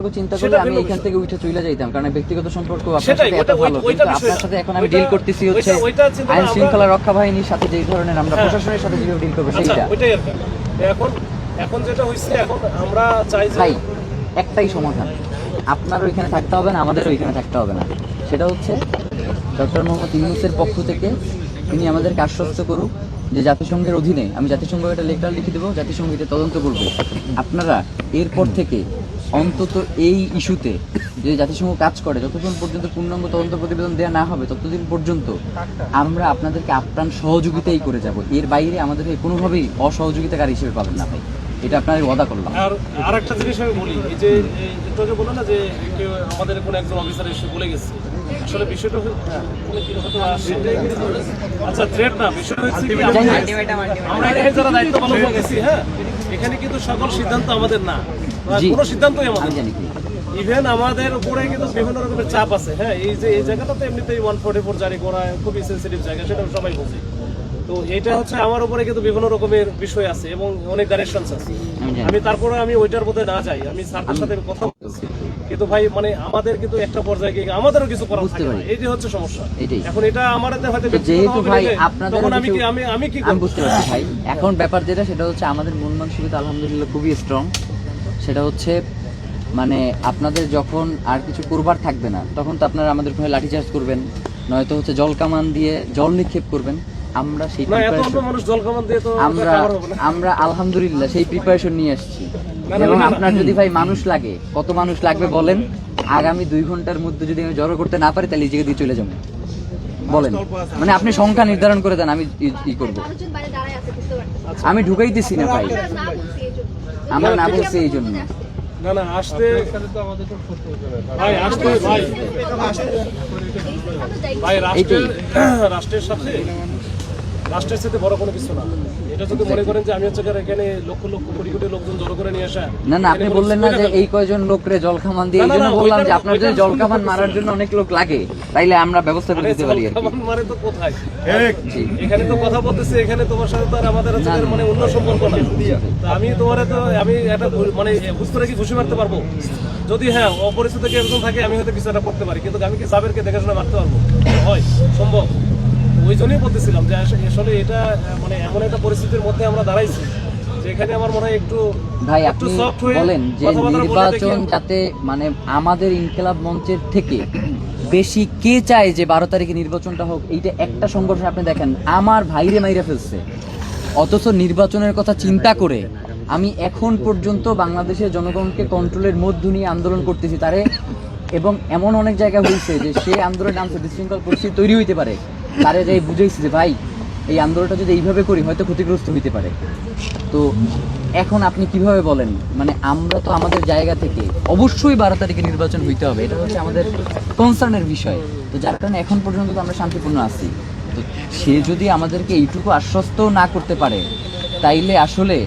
চিন্তা করলে আমি এখান থেকে উঠে চলে যাইতাম কারণ ব্যক্তিগত সম্পর্ক আপনার সাথে এত ভালো কিন্তু আপনার সাথে এখন আমি ডিল করতেছি হচ্ছে আইন শৃঙ্খলা রক্ষা বাহিনীর সাথে যেই ধরনের আমরা হ্যাঁ। প্রশাসনের সাথে যেভাবে ডিল করব আচ্ছা সেইটা। এখন এখন যেটা হয়েছে এখন আমরা চাই ভাই একটাই সমাধান। আপনার ওইখানে থাকতে হবে না আমাদের ওইখানে থাকতে হবে না। সেটা হচ্ছে ডক্টর মোহাম্মদ ইউনুসের পক্ষ থেকে তিনি আমাদেরকে আশ্বস্ত করুক যে জাতিসংঘের অধীনে আমি জাতিসংঘ একটা লেটার লিখে দেবো জাতিসংঘ এটা তদন্ত করবে। আপনারা এরপর থেকে অন্তত এই ইস্যুতে যে জাতিসংঘ কাজ করে, যতক্ষণ পর্যন্ত পূর্ণাঙ্গ তদন্ত প্রতিবেদন দেওয়া না হবে, ততদিন পর্যন্ত আমরা আপনাদেরকে আপ্রাণ সহযোগিতাই করে যাব। এর বাইরে আমাদেরকে কোনোভাবেই অসহযোগিতাকারী হিসেবে পাবেন না ভাই। এটা আপনাদের ওয়াদা করলাম। আর আর একটা জিনিস আমি বলি, এই যে বলল না যে আমাদের কোনো একজন অফিসার এসে বলে গেছে আসলে বিষয়টা হ্যাঁ। আচ্ছা না বিষয় হচ্ছে কি? আমরা- এখানে যারা দায়িত্ব পালন করতেছি হ্যাঁ এখানে কিন্তু সকল সিদ্ধান্ত আমাদের না। কোনো সিদ্ধান্তই আমাদের জানি ইভেন আমাদের উপরে কিন্তু বিভিন্ন রকমের চাপ আছে হ্যাঁ এই যে এই জায়গাটাতে এমনিতেই ওয়ান ফোর্টি ফোর জারি করা খুবই সেন্সিটিভ জায়গা সেটা সবাই বোঝে। তো এটা হচ্ছে আমার উপরে কিন্তু বিভিন্ন রকমের বিষয় আছে এবং অনেক ডাইরেকশনস আছে। আমি তারপরে আমি ওইটার মধ্যে না যাই আমি স্যারদের সাথে কথা বলতেছি কিন্তু ভাই মানে আমাদের কিন্তু একটা পর্যায়ে গিয়ে আমাদেরও কিছু বুঝতে থাকে না। এই যে হচ্ছে সমস্যা। এখন এটা আমাদের হয়তো যেহেতু ভাই আপনাদের আমি কি আমি আমি কি আমি বুঝতে পারছি ভাই। এখন ব্যাপার যেটা সেটা হচ্ছে আমাদের মন মানসিকতা আলহামদুলিল্লাহ খুবই স্ট্রং সেটা হচ্ছে মানে আপনাদের যখন আর কিছু করবার থাকবে না তখন তো আপনারা আমাদের ওখানে লাঠিচার্জ করবেন নয়তো হচ্ছে জল কামান দিয়ে জল নিক্ষেপ করবেন। আমরা সেই না এত অল্প preparation- মানুষ জল কামান দিয়ে তো আমরা আমরা আলহামদুলিল্লাহ সেই প্রিপারেশন নিয়ে আসছি। এবং আপনার যদি ভাই মানুষ লাগে কত মানুষ লাগবে বলেন? আগামী দুই ঘণ্টার মধ্যে যদি আমি জড়ো করতে না পারি তাহলে নিজেকে দিয়ে চলে যাব। বলেন। মানে আপনি সংখ্যা নির্ধারণ করে দেন আমি ই- করব। মানুষজন বাইরে দাঁড়ায় আছে বুঝতে পারতেছি আমি ঢুকাইতেছি না ভাই। আমরা না বলছি এই জন্য। না বলছি এই জন্য। না না আসতে ভাই আসতে ভাই। এই সিদ্ধান্ত যাই ভাই রাষ্ট্রের রাষ্ট্রের সাথে রাষ্ট্রের সাথে বড় কোনো কিছু না। এটা যদি মনে করেন যে আমি হচ্ছে এখানে লক্ষ লক্ষ কোটি কোটি লোকজন জড়ো করে নিয়ে আসা না না আপনি বললেন না যে এই কয়জন লোকরে জল খামান দিয়ে এই জন্য বললাম যে আপনার যদি ওইটার জল খামান মারার জন্য অনেক লোক লাগে তাইলে আমরা ব্যবস্থা করে দিতে পারি মারে তো কোথায়? এখানে তো কথা বলতেছি এখানে তোমার সাথে তো আর আমাদের হচ্ছে না। মানে অন্য সম্পর্ক না। তো আমি তোমার তো আমি একটা মানে বুঝতে কি ঘুষি মারতে পারব? যদি হ্যাঁ অপরিচিত কেউ একজন থাকে আমি হয়তো কিছু একটা করতে পারি কিন্তু আমি কি সাবেরকে দেখাশোনা মারতে পারব? হয় সম্ভব। ওই জন্যই বলতেছিলাম যে আসলে এটা মানে এমন একটা পরিস্থিতির মধ্যে আমরা দাঁড়াইছি যেখানে আমার মনে হয় একটু ভাই আপনি বলেন যে নির্বাচন যাতে মানে আমাদের ইনকিলাব মঞ্চের থেকে বেশি কে চায় যে বারো তারিখে নির্বাচনটা হোক এইটা একটা সংগঠন আপনি দেখেন আমার ভাইরে মাইরা ফেলছে। অথচ নির্বাচনের কথা চিন্তা করে আমি এখন পর্যন্ত বাংলাদেশের জনগণকে কন্ট্রোলের মধ্য নিয়ে আন্দোলন করতেছি তারে এবং এমন অনেক জায়গা হয়েছে যে সে আন্দোলন নামছে বিশৃঙ্খল পরিস্থিতি তৈরি হইতে পারে। তারে যাই বুঝাইছি যে ভাই, এই আন্দোলনটা যদি এইভাবে করি, হয়তো ক্ষতিগ্রস্ত হইতে পারে। তো এখন আপনি কীভাবে বলেন? মানে আমরা তো আমাদের জায়গা থেকে অবশ্যই বারো তারিখে নির্বাচন হইতে হবে, এটা হচ্ছে আমাদের কনসার্নের বিষয়। তো যার কারণে এখন পর্যন্ত তো আমরা শান্তিপূর্ণ আছি। তো সে যদি আমাদেরকে এইটুকু আশ্বস্ত না করতে পারে, তাইলে আসলে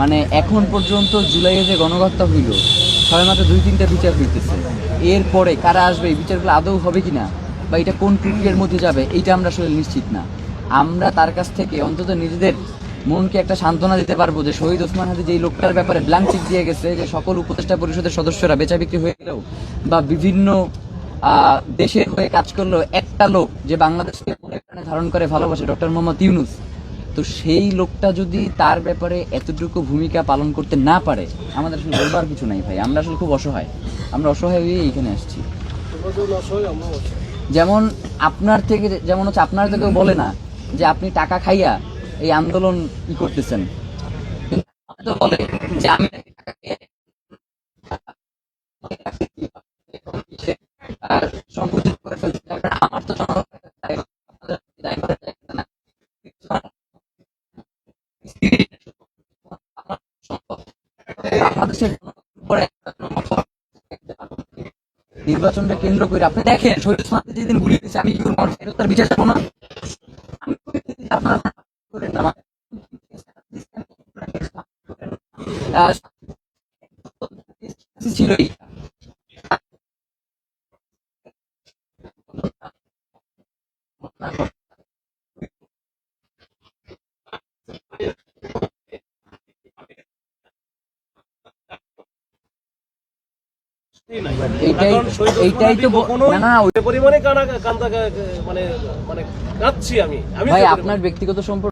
মানে এখন পর্যন্ত জুলাইয়ে যে গণহত্যা হইল মাত্র দুই তিনটা বিচার হইতেছে। এরপরে কারা আসবে, এই বিচারগুলো আদৌ হবে কিনা? বা এটা কোন প্রক্রিয়ার মধ্যে যাবে এইটা আমরা আসলে নিশ্চিত না। আমরা তার কাছ থেকে অন্তত নিজেদের মনকে একটা সান্ত্বনা দিতে পারব যে শহীদ ওসমান হাদি যেই লোকটার ব্যাপারে ব্ল্যাঙ্ক চেক দিয়ে গেছে যে সকল উপদেষ্টা পরিষদের সদস্যরা বেচা বিক্রি হয়ে গেলেও বা বিভিন্ন দেশের হয়ে কাজ করলেও একটা লোক যে বাংলাদেশকে ধারণ করে ভালোবাসে ডক্টর মোহাম্মদ ইউনুস তো সেই লোকটা যদি তার ব্যাপারে এতটুকু ভূমিকা পালন করতে না পারে আমাদের আসলে বলবার কিছু নাই ভাই। আমরা আসলে খুব অসহায়। আমরা অসহায় হয়ে এইখানে আসছি। অসহায়, অসহায়। যেমন আপনার থেকে, যেমন হচ্ছে আপনার থেকেও বলে না যে আপনি টাকা খাইয়া এই আন্দোলন ই করতেছেন। তো বলে যে আমি নাকি টাকা খেয়ে আর সংকুচিত করে ফেলছি তারপরে আমার তো জনগণের কাছে দায়- আপনাদের দায় করার জায়গা না। বাংলাদেশের উপরে একটা নির্বাচনটা কেন্দ্র করে আপনি দেখেন, শহীদ ওসমানকে যেদিন গুলি দিয়েছে আমি করব আমার তার বিচার না না। ছিলই নাই। এইটাই- এখন শহীদুল এইটাই তো না, না, পরিমাণে কানা কান্দা মানে মানে কাঁদছি আমি। আমি ভাই আপনার ব্যক্তিগত সম্পর্ক